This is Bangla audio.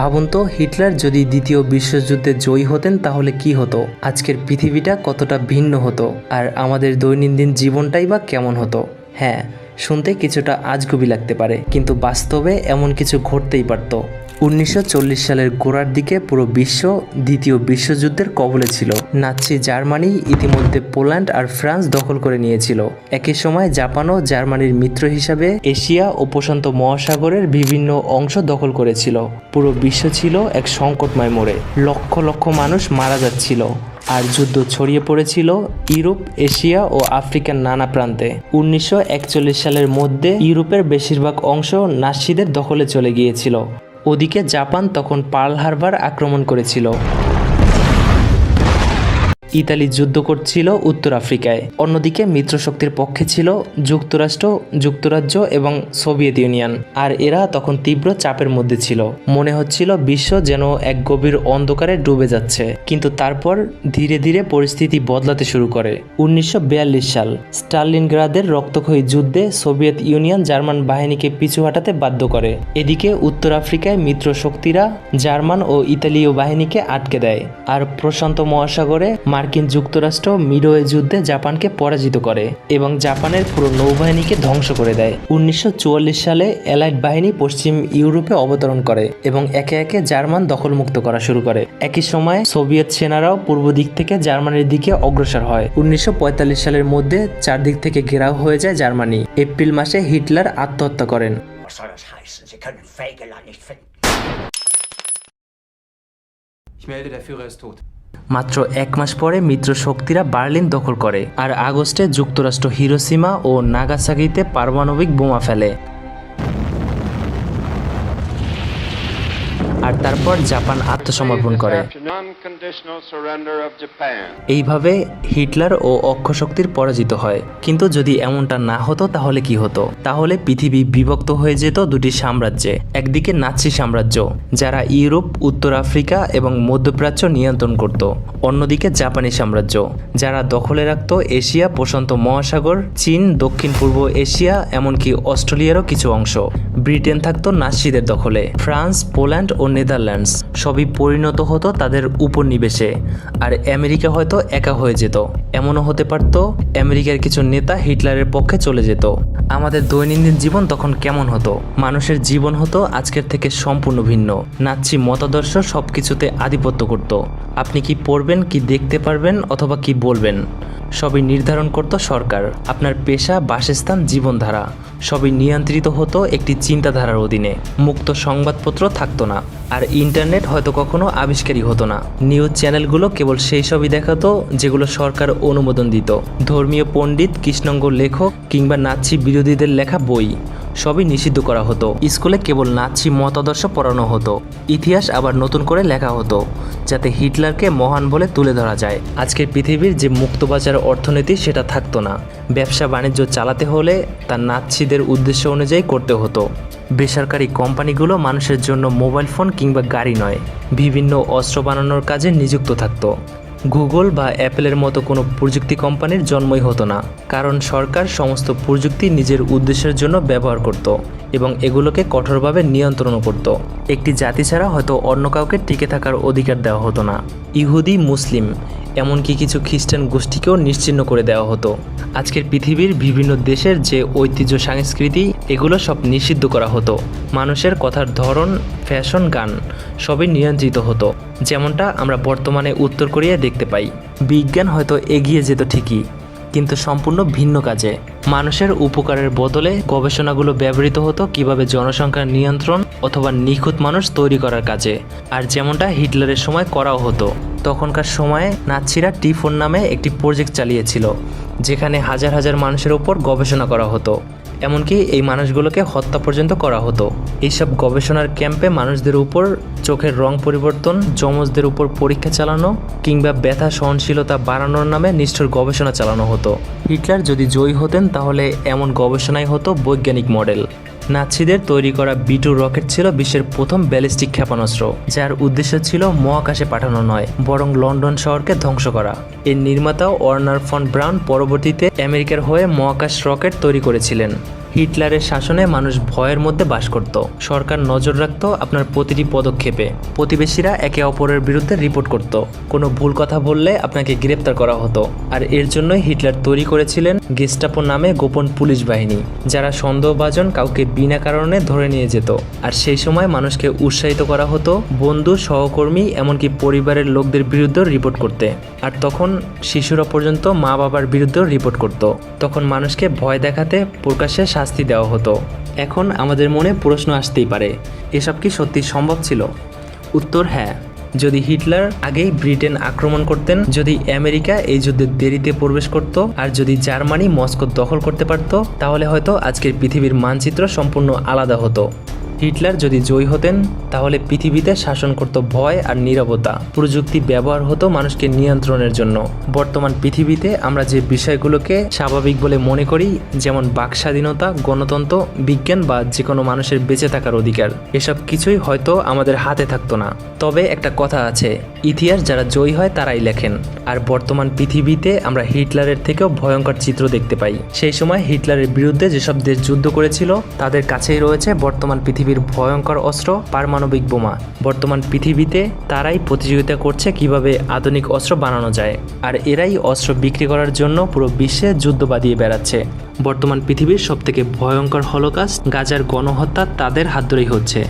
ভাবুন তো, হিটলার যদি দ্বিতীয় বিশ্বযুদ্ধে জয়ী হতেন তাহলে কি হতো? আজকের পৃথিবীটা কতটা ভিন্ন হতো? আর আমাদের দৈনন্দিন জীবনটাই বা কেমন হতো? হ্যাঁ শুনতে কিছুটা আজগুবি লাগতে পারে, কিন্তু বাস্তবে এমন কিছু ঘটতেই পারত। উনিশশো চল্লিশ সালের গোড়ার দিকে পুরো বিশ্ব দ্বিতীয় বিশ্বযুদ্ধের কবলে ছিল। নাৎসি জার্মানি ইতিমধ্যে পোল্যান্ড আর ফ্রান্স দখল করে নিয়েছিল। একই সময় জাপানও জার্মানির মিত্র হিসাবে এশিয়া ও প্রশান্ত মহাসাগরের বিভিন্ন অংশ দখল করেছিল। পুরো বিশ্ব ছিল এক সংকটময় মোড়ে। লক্ষ লক্ষ মানুষ মারা যাচ্ছিল। আর যুদ্ধ ছড়িয়ে পড়েছিল ইউরোপ, এশিয়া ও আফ্রিকার নানা প্রান্তে। উনিশশো একচল্লিশ সালের মধ্যে ইউরোপের বেশিরভাগ অংশ নাসিদের দখলে চলে গিয়েছিল। ওদিকে জাপান তখন পার্ল হারবার আক্রমণ করেছিল। ইতালি যুদ্ধ করছিল উত্তর আফ্রিকায়। অন্যদিকে মিত্রশক্তির পক্ষে ছিল যুক্তরাষ্ট্র, যুক্তরাজ্য এবং সোভিয়েত ইউনিয়ন। আর এরা তখন তীব্র চাপের মধ্যে ছিল। মনে হচ্ছিল বিশ্ব যেন এক গভীর অন্ধকারে ডুবে যাচ্ছে। কিন্তু তারপর ধীরে ধীরে পরিস্থিতি বদলাতে শুরু করে। উনিশশো বিয়াল্লিশ সাল স্টালিনগ্রাদের রক্তক্ষয়ী যুদ্ধে সোভিয়েত ইউনিয়ন জার্মান বাহিনীকে পিছু হাঁটাতে বাধ্য করে। এদিকে উত্তর আফ্রিকায় মিত্র শক্তিরা জার্মান ও ইতালীয় বাহিনীকে আটকে দেয়। আর প্রশান্ত মহাসাগরে মার্কিন যুক্তরাষ্ট্র মিডওয়ে যুদ্ধে জাপানকে পরাজিত করে এবং জাপানের পুরো নৌবাহিনীকে ধ্বংস করে দেয় উনিশশো সালে অ্যালাইড বাহিনী পশ্চিম ইউরোপে অবতরণ করে এবং একে একে জার্মান দখলমুক্ত করা শুরু করে একই সময় সোভিয়েত সেনারাও পূর্ব দিক থেকে জার্মানির দিকে অগ্রসর হয় উনিশশো পঁয়তাল্লিশ সালের মধ্যে চারদিক থেকে ঘেরাও হয়ে যায় জার্মানি এপ্রিল মাসে হিটলার আত্মহত্যা করেন. Ich melde, der Führer ist tot. মাত্র এক মাস পরে মিত্র শক্তিরা বার্লিন দখল করে, আর আগস্টে যুক্তরাষ্ট্র হিরোসীমা ও নাগাসাগিতে পারমাণবিক বোমা ফেলে। আর তারপর জাপান আত্মসমর্পণ করে. এইভাবে হিটলার ও অক্ষশক্তির পরাজিত হয়। কিন্তু যদি এমনটা না হতো, তাহলে কি হতো? তাহলে পৃথিবী বিভক্ত হয়ে যেত দুটি সাম্রাজ্যে। একদিকে নাৎসি সাম্রাজ্য, যারা ইউরোপ, উত্তর আফ্রিকা এবং মধ্যপ্রাচ্য নিয়ন্ত্রণ করত। অন্যদিকে জাপানি সাম্রাজ্য, যারা দখলে রাখত এশিয়া, প্রশান্ত মহাসাগর, চীন দক্ষিণ পূর্ব এশিয়া, এমনকি অস্ট্রেলিয়ারও কিছু অংশ। ব্রিটেন থাকতো নাৎসিদের দখলে। ফ্রান্স, পোল্যান্ড ও নেদারল্যান্ডস সবই পরিণত হতো তাদের উপনিবেশে, আর আমেরিকা হয়তো একা হয়ে যেত। এমনও হতে পারত আমেরিকার কিছু নেতা হিটলারের পক্ষে চলে যেত। আমাদের দৈনন্দিন জীবন তখন কেমন হতো? মানুষের জীবন হতো আজকের থেকে সম্পূর্ণ ভিন্ন। নাৎসি মতাদর্শ সব কিছুতে আধিপত্য করত। আপনি কি পড়বেন, কি দেখতে পারবেন, অথবা কি বলবেন? সবই নির্ধারণ করত সরকার, আপনার পেশা, বাসস্থান, জীবনধারা, সবই নিয়ন্ত্রিত হতো একটি চিন্তাধারার অধীনে। মুক্ত সংবাদপত্র থাকতো না, আর ইন্টারনেট হয়তো কখনো আবিষ্কারই হতো না। নিউজ চ্যানেলগুলো কেবল সেই সবই দেখাতো যেগুলো সরকার অনুমোদন দিত। ধর্মীয় পণ্ডিত, কৃষ্ণঙ্গ লেখক কিংবা নাচ্ছি বিরোধীদের লেখা বই। সবই নিষিদ্ধ করা হতো। স্কুলে কেবল নাৎসি মতাদর্শ পড়ানো হতো। ইতিহাস আবার নতুন করে লেখা হতো, যাতে হিটলারকে মহান বলে তুলে ধরা যায়। আজকের পৃথিবীর যে মুক্তবাজার অর্থনীতি, সেটা থাকতো না। ব্যবসা বাণিজ্য চালাতে হলে তা নাৎসিদের উদ্দেশ্য অনুযায়ী করতে হতো। বেসরকারি কোম্পানিগুলো মানুষের জন্য মোবাইল ফোন কিংবা গাড়ি নয়, বিভিন্ন অস্ত্র বানানোর কাজে নিযুক্ত থাকতো। গুগল বা অ্যাপেলের মতো কোনো প্রযুক্তি কোম্পানির জন্মই হতো না, কারণ সরকার সমস্ত প্রযুক্তি নিজের উদ্দেশ্যের জন্য ব্যবহার করত এবং এগুলোকে কঠোরভাবে নিয়ন্ত্রণও করত। একটি জাতি ছাড়া হয়তো অন্য কাউকে টিকে থাকার অধিকার দেওয়া হতো না। ইহুদি, মুসলিম এমনকি কিছু খ্রিস্টান গোষ্ঠীকেও নিশ্চিহ্ন করে দেওয়া হতো। আজকের পৃথিবীর বিভিন্ন দেশের যে ঐতিহ্য সংস্কৃতি, এগুলো সব নিষিদ্ধ করা হতো। মানুষের কথার ধরন, ফ্যাশন, গান সবই নিয়ন্ত্রিত হতো। যেমনটা আমরা বর্তমানে উত্তর কোরিয়ায় দেখতে পাই। বিজ্ঞান হয়তো এগিয়ে যেত ঠিকই, কিন্তু সম্পূর্ণ ভিন্ন কাজে। মানুষের উপকারের বদলে গবেষণাগুলো ব্যবহৃত হতো কীভাবে জনসংখ্যার নিয়ন্ত্রণ অথবা নিখুঁত মানুষ তৈরি করার কাজে। আর যেমনটা হিটলারের সময় করাও হতো। তখনকার সময়ে নাৎসিরা টি ফোন নামে একটি প্রজেক্ট চালিয়েছিল, যেখানে হাজার হাজার মানুষের ওপর গবেষণা করা হতো। এমনকি এই মানুষগুলোকে হত্যা পর্যন্ত করা হতো। এইসব গবেষণার ক্যাম্পে মানুষদের উপর চোখের রং পরিবর্তন, যমজদের উপর পরীক্ষা চালানো, কিংবা ব্যথা সহনশীলতা বাড়ানোর নামে নিষ্ঠুর গবেষণা চালানো হতো। হিটলার যদি জয়ী হতেন, তাহলে এমন গবেষণাই হতো বৈজ্ঞানিক মডেল। নাৎসিদের তৈরি করা বিটু রকেট ছিল বিশ্বের প্রথম ব্যালিস্টিক ক্ষেপণাস্ত্র, যার উদ্দেশ্য ছিল মহাকাশে পাঠানো নয়, বরং লন্ডন শহরকে ধ্বংস করা। এর নির্মাতা ওয়ার্নার ফন ব্রাউন পরবর্তীতে আমেরিকার হয়ে মহাকাশ রকেট তৈরি করেছিলেন। হিটলারের শাসনে মানুষ ভয়ের মধ্যে বাস করত। সরকার নজর রাখত আপনার প্রতিটি পদক্ষেপে। প্রতিবেশীরা একে অপরের বিরুদ্ধে রিপোর্ট করত। কোনো ভুল কথা বললে আপনাকে গ্রেপ্তার করা হতো। আর এর জন্যই হিটলার তৈরি করেছিলেন গেস্টাপো নামে গোপন পুলিশ বাহিনী, যারা সন্দেহভাজন কাউকে বিনা কারণে ধরে নিয়ে যেত। আর সেই সময় মানুষকে উৎসাহিত করা হতো বন্ধু, সহকর্মী, এমনকি পরিবারের লোকদের বিরুদ্ধেও রিপোর্ট করতে। আর তখন শিশুরা পর্যন্ত মা বাবার বিরুদ্ধেও রিপোর্ট করত। তখন মানুষকে ভয় দেখাতে প্রকাশ্যে শাস্তি দেওয়া হতো। এখন আমাদের মনে প্রশ্ন আসতেই পারে, এসব কি সত্যি সম্ভব ছিল? উত্তর হ্যাঁ। যদি হিটলার আগেই ব্রিটেন আক্রমণ করতেন, যদি আমেরিকা এই যুদ্ধে দেরিতে প্রবেশ করত, আর যদি জার্মানি মস্কো দখল করতে পারত, তাহলে হয়তো আজকের পৃথিবীর মানচিত্র সম্পূর্ণ আলাদা হতো। হিটলার যদি জয়ী হতেন, তাহলে পৃথিবীতে শাসন করত ভয় আর নীরবতা। প্রযুক্তি ব্যবহার হতো মানুষকে নিয়ন্ত্রণের জন্য। বর্তমান পৃথিবীতে আমরা যে বিষয়গুলোকে স্বাভাবিক বলে মনে করি, যেমন বাক স্বাধীনতা, গণতন্ত্র, বিজ্ঞান বা যে কোনো মানুষের বেঁচে থাকার অধিকার, এসব কিছুই হয়তো আমাদের হাতে থাকতো না। তবে একটা কথা আছে, ইতিহাস যারা জয়ী হয় তারাই লেখেন। আর বর্তমান পৃথিবীতে আমরা হিটলারের থেকেও ভয়ঙ্কর চিত্র দেখতে পাই। সেই সময় হিটলারের বিরুদ্ধে যেসব দেশ যুদ্ধ করেছিল, তাদের কাছেই রয়েছে বর্তমান পৃথিবীর ভয়ঙ্কর অস্ত্র, পারমাণবিক বোমা। বর্তমান পৃথিবীতে তারাই প্রতিযোগিতা করছে কীভাবে আধুনিক অস্ত্র বানানো যায়। আর এরাই অস্ত্র বিক্রি করার জন্য পুরো বিশ্বে যুদ্ধ বাঁধিয়ে বেড়াচ্ছে। বর্তমান পৃথিবীর সবথেকে ভয়ঙ্কর হলকাস গাজার গণহত্যা তাদের হাত ধরেই হচ্ছে।